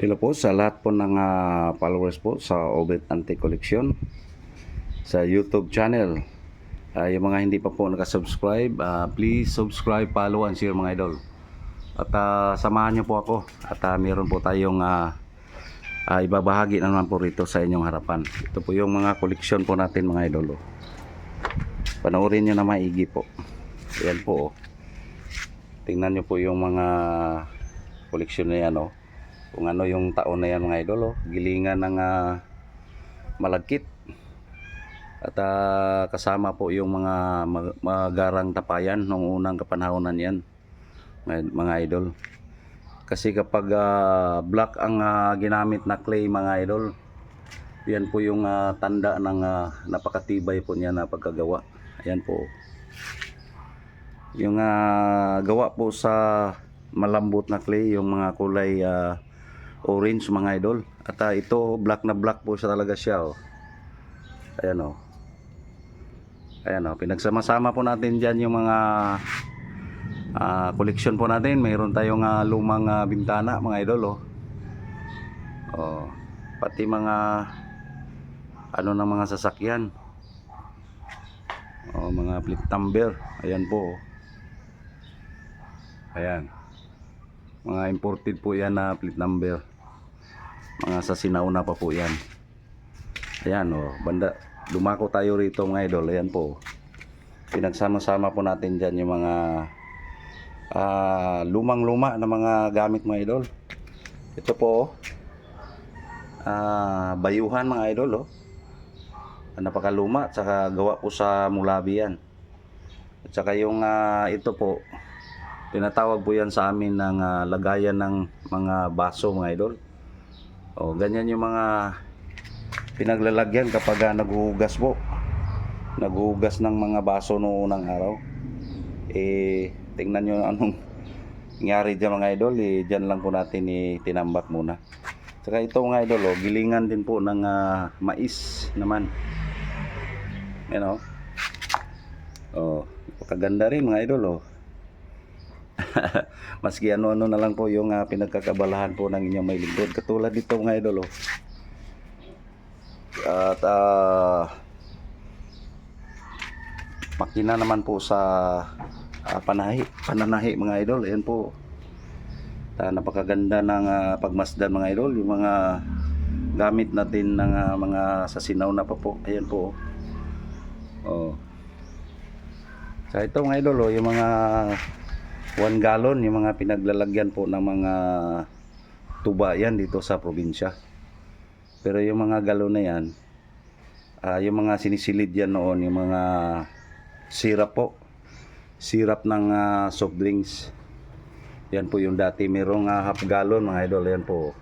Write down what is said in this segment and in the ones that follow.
Hello po sa lahat po ng ah, followers po sa Obet Antique Collection sa YouTube channel. Ah, yung mga hindi pa po nakasubscribe, ah, please subscribe, follow, and share mga idol. At ah, samahan niyo po ako at ah, meron po tayong ah, ah, ibabahagi na naman po rito sa inyong harapan. Ito po yung mga koleksyon po natin mga idol. oh. Panoorin niyo na maigi po. Ayan po. oh. Tingnan niyo po yung mga koleksyon na yan. Oh kung ano yung taon na yan mga idol oh. gilingan ng ah, malagkit. At ah, kasama po yung mga mag- magarang tapayan nung unang kapanahonan yan mga, idol. Kasi kapag ah, black ang ah, ginamit na clay mga idol yan po yung ah, tanda ng ah, napakatibay po niya na pagkagawa. Ayan po. Yung ah, gawa po sa malambot na clay yung mga kulay ah, orange mga idol. At ah, ito black na black po siya talaga siya oh. ayan oh. Ayan oh. Pinagsama-sama po natin dyan yung mga ah, collection po natin. Mayroon tayong ah, lumang ah, bintana mga idol oh. oh. Pati mga ano ng mga sasakyan. Oh mga plate number ayan po oh. ayan. Mga imported po yan na plate number mga sa sinauna pa po yan. Ayan o banda. Lumako tayo rito mga idol. Ayan po. Pinagsama-sama po natin dyan yung mga ah, lumang luma na mga gamit mga idol. Ito po ah, bayuhan mga idol oh. napakaluma at gawa po sa mulabi yan. At saka yung ah, ito po tinatawag po yan sa amin ng ah, lagayan ng mga baso mga idol o ganyan yung mga pinaglalagyan kapag ah, naghuhugas po. Naghuhugas ng mga baso noong unang araw. Eh tingnan nyo anong nangyari dyan mga idol. Eh dyan lang po natin itinambak muna. Saka ito mga idol oh, gilingan din po ng ah, mais naman. Yan o oh, kaganda rin mga idol oh Maski ano-ano na lang po yung ah, pinagkakabalahan po ng inyong may lingkod. Katulad dito mga idol. Oh. At ah, makina naman po sa ah, panahi, pananahi mga idol. Ayan po. Ah, napakaganda ng ah, pagmasdan mga idol. Yung mga gamit natin ng ah, mga sasinaw na pa po. Ayan po. Oh. Sa ito mga idol, oh, yung mga 1 gallon yung mga pinaglalagyan po ng mga tuba yan dito sa probinsya. Pero yung mga galon na yan, ah, yung mga sinisilid yan noon, yung mga syrup po. Syrup ng ah, soft drinks. Yan po yung dati. Merong ah, half gallon mga idol. Yan po.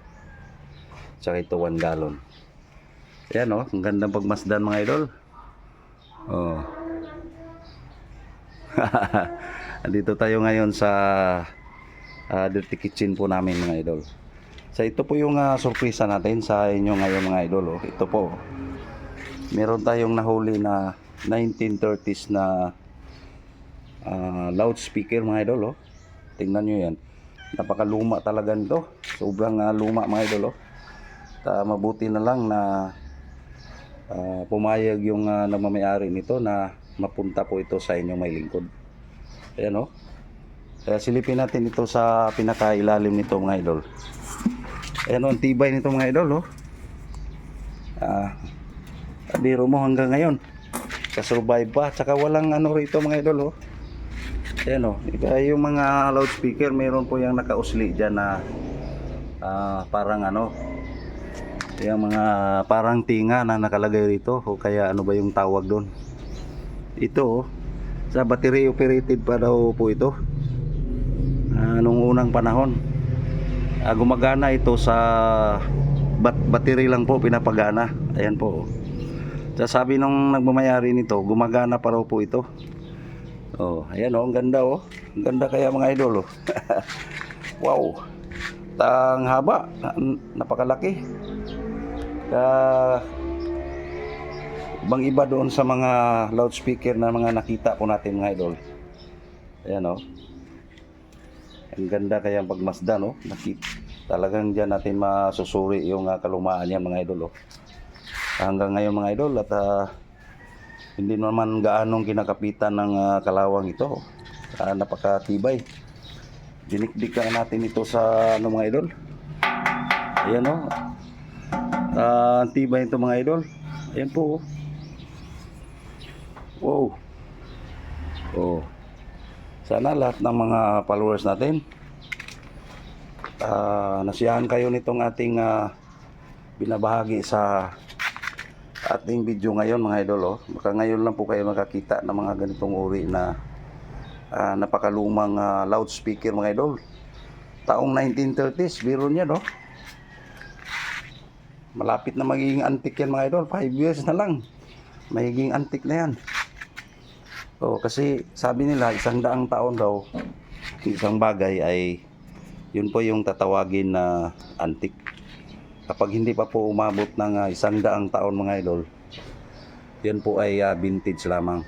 Tsaka ito 1 gallon. Yan oh, ang gandang pagmasdan mga idol. Oh. Andito tayo ngayon sa ah, Dirty Kitchen po namin mga idol. Sa ito po yung uh, sorpresa natin sa inyo ngayon mga idol. Oh. Ito po. Meron tayong nahuli na 1930s na ah, loudspeaker mga idol. Oh. Tingnan nyo yan. Napakaluma talaga nito. Sobrang ah, luma mga idol. Oh. Ta, mabuti na lang na ah, pumayag yung uh, nagmamayari nito na mapunta po ito sa inyong may lingkod. Ayan o. Kaya silipin natin ito sa pinakailalim nito mga idol. Ayan o, ang tibay nito mga idol o. Ah, biro mo hanggang ngayon. Kasurvive pa. Tsaka walang ano rito mga idol o. Ayan o. Kaya yung mga loudspeaker, meron po yung nakausli dyan na ah, parang ano, yung mga parang tinga na nakalagay rito o kaya ano ba yung tawag doon. Ito oh, sa battery operated pa daw po ito. Ah, nung unang panahon. Ah, gumagana ito sa bat battery lang po pinapagana. Ayan po. Sa sabi nung nagmamayari nito gumagana pa raw po ito. Oh ayan oh ang ganda oh. Ang ganda kaya mga idol oh. Wow. Tang haba. Na- napakalaki. Kaya Ibang iba doon sa mga loudspeaker na mga nakita po natin mga idol. Ayan o. Ang ganda kaya ang pagmasdan o. Nakita. Talagang diyan natin masusuri yung ah, kalumaan niya mga idol. Oh. Hanggang ngayon mga idol at ah, hindi naman gaanong kinakapitan ng ah, kalawang ito. Ah, napakatibay. Dinikdikan natin ito sa ano mga idol. Ayan o. Ah, ang tibay ito mga idol. Ayan po. oh. Wow. Oh. Sana lahat ng mga followers natin ah nasiyahan kayo nitong ating ah, binabahagi sa ating video ngayon mga idol oh. Baka ngayon lang po kayo makakita ng mga ganitong uri na ah, napakalumang ah, loudspeaker mga idol. Taong 1930s, biro niya no. Malapit na magiging antik yan mga idol. 5 years na lang. Magiging antik na yan. Oh, kasi sabi nila isang daang taon daw isang bagay ay yun po yung tatawagin na antik. Kapag hindi pa po umabot ng ah, isang daang taon mga idol, yan po ay ah, vintage lamang.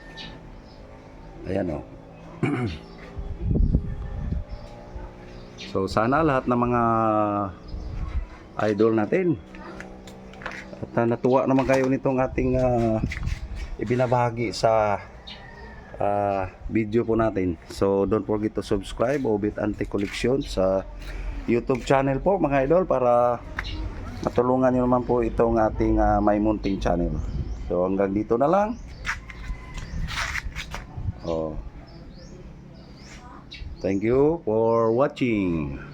Ayan oh. so sana lahat ng mga idol natin at ah, natuwa naman kayo nitong ating ah, ibinabahagi sa ah, video po natin. So don't forget to subscribe Obit Anti Collection sa YouTube channel po mga idol para matulungan nyo naman po itong ating ah, may munting channel. So hanggang dito na lang. Oh. Thank you for watching.